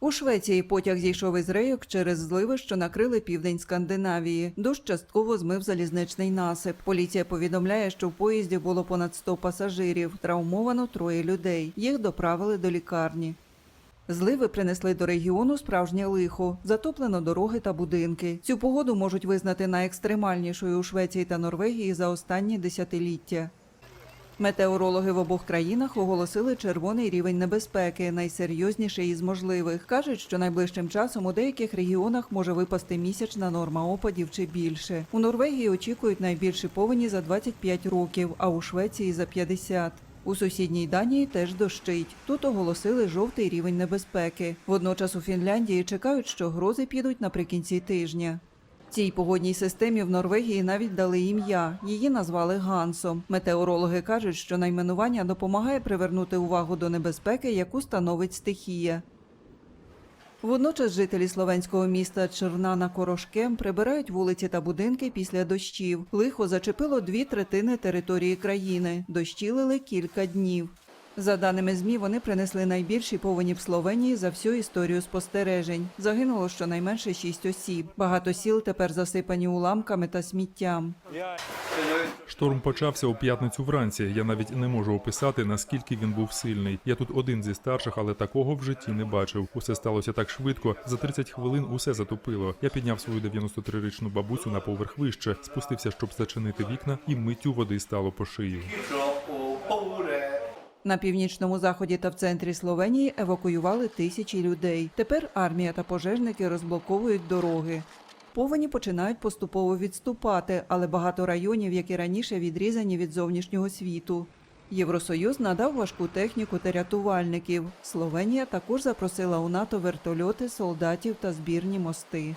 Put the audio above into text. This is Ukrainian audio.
У Швеції потяг зійшов із рейок через зливи, що накрили південь Скандинавії. Дощ частково змив залізничний насип. Поліція повідомляє, що в поїзді було понад 100 пасажирів. Травмовано троє людей. Їх доправили до лікарні. Зливи принесли до регіону справжнє лихо, затоплено дороги та будинки. Цю погоду можуть визнати найекстремальнішою у Швеції та Норвегії за останні десятиліття. Метеорологи в обох країнах оголосили червоний рівень небезпеки, найсерйозніший із можливих. кажуть, що найближчим часом у деяких регіонах може випасти місячна норма опадів чи більше. У Норвегії очікують найбільші повені за 25 років, а у Швеції за 50. У сусідній Данії теж дощить. Тут оголосили жовтий рівень небезпеки. Водночас у Фінляндії чекають, що грози підуть наприкінці тижня. Цій погодній системі в Норвегії навіть дали ім'я. Її назвали Гансом. Метеорологи кажуть, що найменування допомагає привернути увагу до небезпеки, яку становить стихія. Водночас жителі словенського міста Черна на Корошкем прибирають вулиці та будинки після дощів. Лихо зачепило дві третини території країни. Дощі лили кілька днів. За даними ЗМІ, вони принесли найбільші повені в Словенії за всю історію спостережень. Загинуло щонайменше шість осіб. Багато сіл тепер засипані уламками та сміттям. Шторм почався у п'ятницю вранці. Я навіть не можу описати, наскільки він був сильний. Я тут один зі старших, але такого в житті не бачив. Усе сталося так швидко. За 30 хвилин усе затопило. Я підняв свою 93-річну бабусю на поверх вище, спустився, щоб зачинити вікна, і миттю води стало по шию. На північному заході та в центрі Словенії евакуювали тисячі людей. Тепер армія та пожежники розблоковують дороги. Повені починають поступово відступати, але багато районів, які раніше відрізані від зовнішнього світу. Євросоюз надав важку техніку та рятувальників. Словенія також запросила у НАТО вертольоти, солдатів та збірні мости.